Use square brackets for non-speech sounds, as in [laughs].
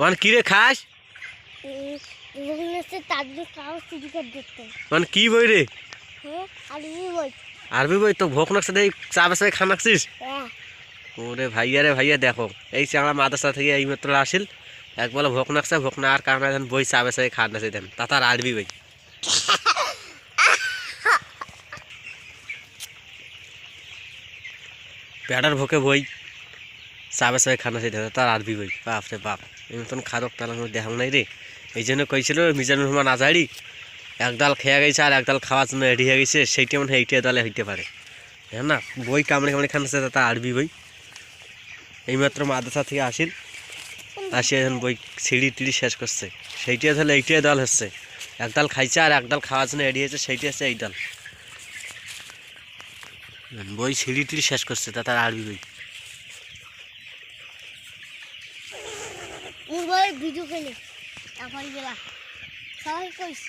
মানে কি রে খাস? মানে কি বই রে? আরবি বই? তো ভোক নাকছে দেই চা বেসা খানাকছিস ওরে ভাইয়া রে ভাইয়া দেখো এই চাংলা মাদ্রাসা থেকে এই মাত্র আসিল। এক বলে ভোক নাকছে ভোক না আর কারণে দেন বই চা বেসা খান নাছে দেন। তা তার আরবি বই। [laughs] প্যাডার ভোকে বই। চা বেসা খানা দেন তার আরবি বই বাপ রে বাপ এই মতন তাহলে আমি দেখাম নাই রে এই জন্য কইছিল মিজানুর রহমান আজারি একদাল খেয়ে গেছে আর একদাল খাওয়ার জন্য রেডি হয়ে গেছে সেইটা মনে এইটা দলে হইতে পারে হ্যাঁ না? বই কামড়ে কামড়ে খান নাছে তা আরবি বই এইমাত্র মাদ্রাসা থেকে আসিল আসি এখন বই সিঁড়ি টিড়ি শেষ করছে সেইটা তাহলে এইটাই দল হচ্ছে একদাল খাইছে আর একদাল খাওয়ার জন্য রেডি হয়েছে সেইটা হচ্ছে এই দল বই সিঁড়ি টিড়ি শেষ করছে তা তার আরবি বই ওর বই ভিডিও খেলে এখন গেলা সবাই কইস